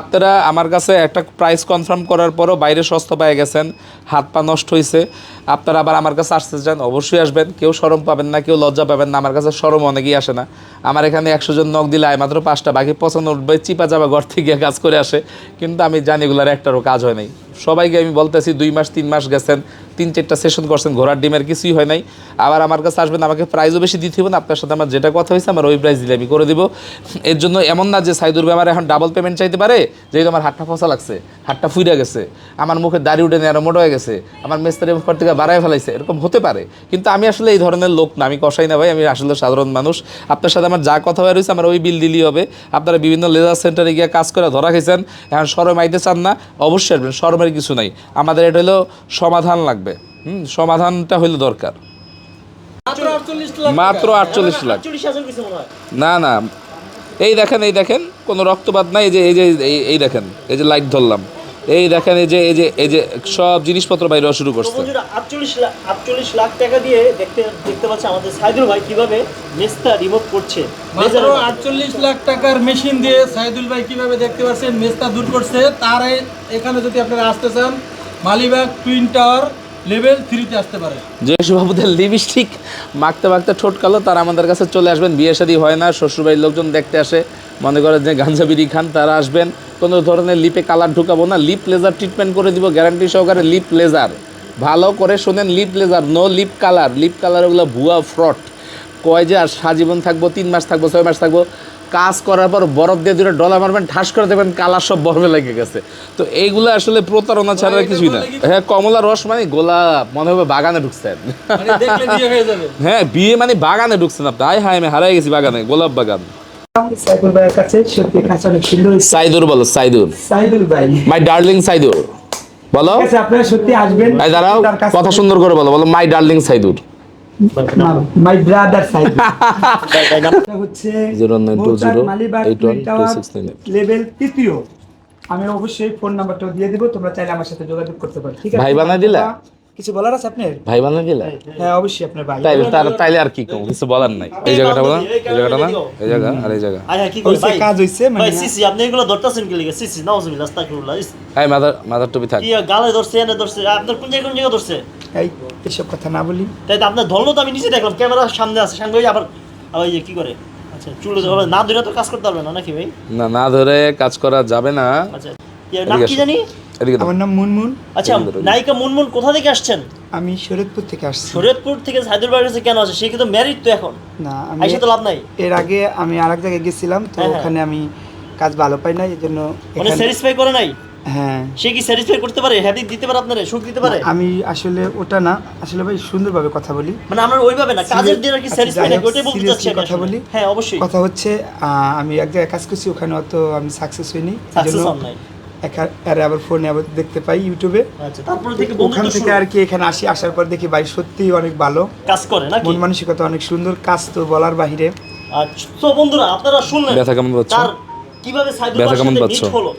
আপনারা আমার কাছে একটা প্রাইস কনফার্ম করার পরও বাইরে সস্তা পেয়ে গেছেন, হাত পা নষ্ট হয়েছে আপনারা আবার আমার কাছে আসতে চান, অবশ্যই আসবেন। কেউ সরম পাবেন না, কেউ লজ্জা পাবেন না, আমার কাছে সরম অনেকেই আসে না। আমার এখানে একশো জন নখ দিলে আয়, মাত্র পাঁচটা, বাকি পছন্দ উঠবে চিপা চাপা ঘর থেকে কাজ করে আসে। কিন্তু আমি জানি এগুলার একটারও কাজ হয় নাই। সবাইকে আমি বলতেছি, দুই মাস, তিন মাস গেছেন, তিন চারটা সেশন করছেন, ঘোড়ার ডিমের কিছুই হয় নাই। আবার আমার কাছে আসবেন, আমাকে প্রাইজও বেশি দিতে হবে না, আপনার সাথে আমার যেটা কথা হয়েছে, আমার ওই প্রাইস দিলে আমি করে দিব। এর জন্য এমন না যে সাইদুর আমার এখন ডাবল পেমেন্ট চাইতে পারে, যেহেতু আমার হাতটা ফসা লাগছে, হাতটা ফুইরা গেছে, আমার মুখে দাড়ি উঠে নেয় মোটা হয়ে গেছে, আমার মেস্তারি উপর থেকে বাড়ায় ফেলাইছে, এরকম হতে পারে। কিন্তু আমি আসলে এই ধরনের লোক না, আমি কষাই না ভাই, আমি আসলে সাধারণ মানুষ। আপনার সাথে আমার যা কথা হয়ে রয়েছে আমার ওই বিল দিলেই হবে। আপনারা বিভিন্ন লেজার সেন্টারে গিয়ে কাজ করে ধরা খেয়েছেন এখন সরম আইতে চান না, অবশ্যই আসবেন সরমের কিছু নাই। আমাদের এটা হলো সমাধান লাগবে। হুম সমাধানটা হইল দরকার। মাত্র আটচল্লিশ লাখ না না। এই দেখেন এই দেখেন কোনো রক্তপাত নাই এই যে এই যে এই দেখেন এই যে লাইট ধরলাম। এই দেখেন এই যে এই যে এই যে সব জিনিসপত্র বাইরে শুরু করছে। আটচল্লিশ লাখ আটচল্লিশ লাখ টাকা দিয়ে দেখতে দেখতে পাচ্ছে আমাদের সাইদুল ভাই কীভাবে মেসটা রিমুভ করছে। মাত্র আটচল্লিশ লাখ টাকার মেশিন দিয়ে সাইদুল ভাই কীভাবে দেখতে পাচ্ছেন মেজটা দূর করছে। তার এখানে যদি আপনারা আসতে চান মালিবাগ টুইন টাওয়ার লেভেল থ্রিতে আসতে পারে। যে বাবুদের লিপস্টিক মাখতে মাখতে ঠোঁট কালো তারা আমাদের কাছে চলে আসবেন। বিয়ে শাদী হয় না শ্বশুরবাড়ির লোকজন দেখতে আসে। মনে করেন যে গাঞ্জা বিড়ি খান তারা আসবেন। কোনো ধরনের লিপে কালার ঢুকাবো না। লিপ লেজার ট্রিটমেন্ট করে দিব গ্যারান্টি সহকারে লিপ লেজার ভালো করে শোনেন lip laser no lip colour lip colour ওগুলো ভুয়া ফ্রড কয় যে আর সাজীবন থাকব তিন মাস থাকব ছয় মাস থাকব। কাজ করার পর বরফ দিয়ে দুটো ডলা মারবেন ঠাস করে দেবেন কালার সব বরফে লেগে গেছে। তো এইগুলো আসলে প্রতারণা ছাড়া কিছুই না। হ্যাঁ কমলা রস মানে গোলাপ মনে হবে বাগানে ঢুকছেন। মানে হয়ে হ্যাঁ বিয়ে মানে বাগানে ঢুকছেন আপনি। আয় হায় আমি হারাই গেছি বাগানে গোলাপ বাগান। সাইদুল ভাইয়ের কাছে সত্যি কাজ অনেক সুন্দর সাইদুর বলো সাইদুর। সাইদুল ভাই। My darling Saidur. বলো। আপনারা সত্যি আসবেন। এই দাঁড়াও কথা সুন্দর করে বলো বলো my darling Saidur. My brother Saidul হচ্ছে 0920 লেভেল তৃতীয়। আমি অবশ্যই ফোন নাম্বারটা দিয়ে দিব তোমরা চাইলে আমার সাথে যোগাযোগ করতে পারো। ঠিক আছে ভাই বানাই দিলা? কিছু বলার আছে আপনার? ভাই বানাই দিলা হ্যাঁ অবশ্যই আপনার ভাই। তাইলে তার তাইলে আর কি কম? কিছু বলার নাই। এই জায়গাটা বলো এই জায়গাটা না এই জায়গা আর এই জায়গা। আয় হ্যাঁ কি করে ভাই কাজ হইছে, মানে- ভাই সিসি আপনি এগুলো ধরতেছেন কি লিখে সিসি নাউজুবিল্লাহ আস্তাগফিরুল্লাহ এই মাদার মাদার টুপি থাক। কি গালে ধরছে এনে ধরছে? আপনার কোন জায়গায় কোন জায়গায় ধরছে? এই এসব কথা না বলি। তাই তো আপনার ধরলো তো আমি নিচে দেখলাম ক্যামেরার সামনে আছে সামনে ওই আবার আবার ওই যে কি করে? আচ্ছা চুলে ধরে না ধরে তো কাজ করতে পারবে না নাকি ভাই? না না ধরে কাজ করা যাবে না। আচ্ছা কি। জানি। আমার নাম মুনমুন। আচ্ছা নায়িকা মুনমুন কোথা থেকে আসছেন? আমি শরীয়তপুর থেকে আসছি। শরীয়তপুর থেকে সাইদুল ভাইয়ের কাছে কেন আসে? সে কিন্তু ম্যারিড তো এখন? না আমি আইসা তো লাভ নাই। এর আগে আমি আরেক জায়গায় গেছিলাম তো হ্যাঁ, হ্যাঁ। ওখানে আমি কাজ ভালো পাই না এই জন্য মানে এখানে- স্যাটিসফাই করে নাই? হ্যাঁ। সে কি স্যাটিসফাই করতে পারে? হ্যাপি দিতে পারে আপনারে? সুখ দিতে পারে? আমি আসলে ওটা না। আসলে ভাই সুন্দরভাবে কথা বলি। মানে আমরা ওইভাবে না কাজের দিন আর কি আচ্ছা, স্যাটিসফাই যাই নাকি বলতে চাচ্ছি কথা বলি। হ্যাঁ অবশ্যই। কথা হচ্ছে আহ, আমি এক জায়গায় কাজ করছি ওখানে অত আমি সাকসেস হইনি সাকসেস জন্য হন নাই। আবার ফোনে আবার দেখতে পাই ইউটিউবে আচ্ছা ওখান থেকে আর কি এখানে আসি আসার পর দেখি ভাই সত্যিই অনেক ভালো। কাজ করে নাকি? মন মানসিকতা অনেক সুন্দর কাজ তো বলার বাহিরে। আচ্ছা তো বন্ধুরা আপনারা শুনলেন ব্যথা কেমন পাচ্ছ? কীভাবে সাইদুল ব্যথা কেমন পাচ্ছ? হলো।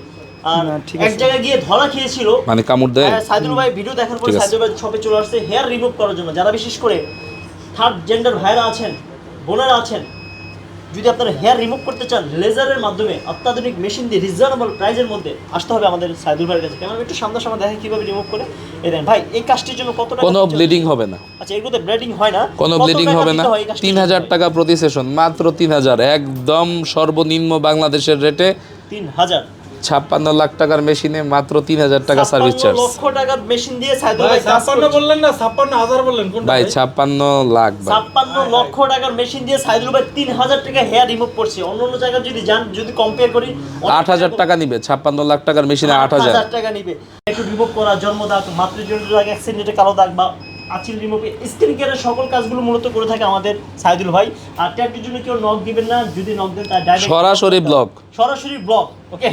আর ঠিক এক জায়গায় গিয়ে ধরা খেয়েছিল। মানে কামড় দেয়? হ্যাঁ, সাইদুল ভাই ভিডিও দেখার পর সাইদুল ভাই শপে চলে আসছে হেয়ার রিমুভ করার জন্য। যারা বিশেষ করে থার্ড জেন্ডার ভাইরা আছেন বোনেরা আছেন যদি আপনারা হেয়ার রিমুভ করতে চান লেজারের মাধ্যমে অত্যাধুনিক মেশিন দিয়ে রিজনেবল প্রাইজের মধ্যে আসতে হবে আমাদের সাইদুল ভাইয়ের কাছে। ক্যামেরা একটু সামনে সামনে দেখেন কীভাবে রিমুভ করে এ দেন। ভাই এই কাজটির জন্য কত টাকা কোনো ব্লিডিং হবে না। আচ্ছা এগুলোতে ব্লিডিং হয় না। কোনো ব্লিডিং হবে না। তিন? হাজার টাকা প্রতি সেশন মাত্র তিন হাজার। একদম সর্বনিম্ন বাংলাদেশের রেটে তিন হাজার। ছাপ্পান্ন লাখ টাকার মেশিনে মাত্র তিন হাজার টাকা সার্ভিস চার্জ লক্ষ টাকার মেশিন দিয়ে ছাপ্পান্ন বললেন না ছাপ্পান্ন হাজার বললেন ভাই ভাই? ছাপ্পান্ন লাখ ভাই। ছাপ্পান্ন লক্ষ টাকার মেশিন দিয়ে সাইদুল ভাই তিন হাজার টাকা হেয়ার রিমুভ করছে। অন্য অন্য জায়গায় যদি যান যদি কম্পেয়ার করি আট হাজার টাকা নিবে ছাপ্পান্ন লাখ টাকার মেশিনে আট হাজার। টাকা নিবে। একটু রিমুভ করা জন্ম দাগ মাতৃজনিত দাগ অ্যাক্সিডেন্টে কালো দাগ বা আচিল রিমুভ স্কিন কেয়ারের সকল কাজগুলো মূলত করে থাকে আমাদের সাইদুল ভাই। আর ট্যাটুর জন্য কেউ নক দিবেন না যদি নক দেন তার ডাইরেক্ট সরাসরি ব্লক সরাসরি ব্লক ওকে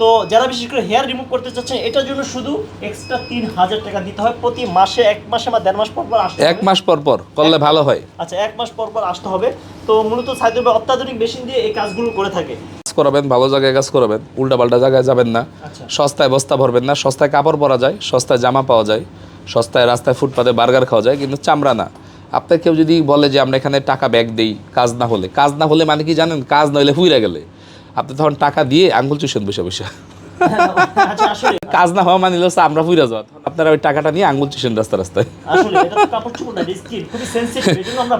তো যারা বিশেষ করে হেয়ার রিমুভ করতে চাচ্ছেন এটার জন্য শুধু এক্সট্রা তিন হাজার টাকা দিতে হয় প্রতি মাসে এক মাসে বা দেড় মাস পর পর আসতে এক মাস পর পর করলে ভালো হয়। আচ্ছা এক মাস পর পর আসতে হবে। তো মূলত সাইদুল ভাই অত্যাধুনিক মেশিন দিয়ে এই কাজগুলো করে থাকে। কাজ করাবেন ভালো জায়গায় কাজ করাবেন উল্টা পাল্টা জায়গায় যাবেন না। আচ্ছা। সস্তায় বস্তা ভরবেন না সস্তায় কাপড় পরা যায় সস্তায় জামা পাওয়া যায় সস্তায় রাস্তায় ফুটপাতে বার্গার খাওয়া যায় কিন্তু চামড়া না। আপনার কেউ যদি বলে যে আমরা এখানে টাকা ব্যাগ দিই কাজ না হলে কাজ না হলে মানে কি জানেন? কাজ না হলে হুইরা গেলে। আপনি তখন টাকা দিয়ে আঙ্গুল চুষেন বসে বসে। আচ্ছা কাজ না হওয়া মানিল আমরা ফুইরা যাওয়া। আপনারা ওই টাকাটা নিয়ে আঙ্গুল চুষেন রাস্তা রাস্তায়।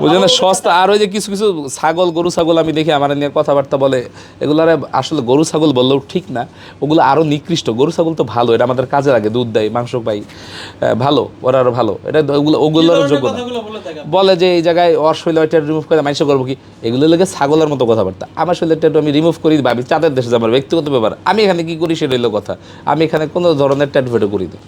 ওই জন্য সস্তা আর ওই যে কিছু কিছু ছাগল গরু ছাগল আমি দেখি আমার নিয়ে কথাবার্তা বলে এগুলার আসলে গরু ছাগল বললেও ঠিক না ওগুলো আরও নিকৃষ্ট। গরু ছাগল তো ভালো এটা আমাদের কাজে লাগে দুধ দেয় মাংস পাই ভালো ওরা আরও ভালো। এটা ওগুলো ওগুলোর যোগ্য না বলে যে এই জায়গায় ওর শৈলটা রিমুভ করে মানুষ করব কি? এগুলো লেগে ছাগলের মতো কথাবার্তা। আমার শৈলটা একটু আমি রিমুভ করি ভাবি চাঁদের দেশে আমার ব্যক্তিগত ব্যাপার। আমি এখানে কি করি সেটা হলো কথা। আমি এখানে কোনো ধরনের ট্যাট ফেটো করি না।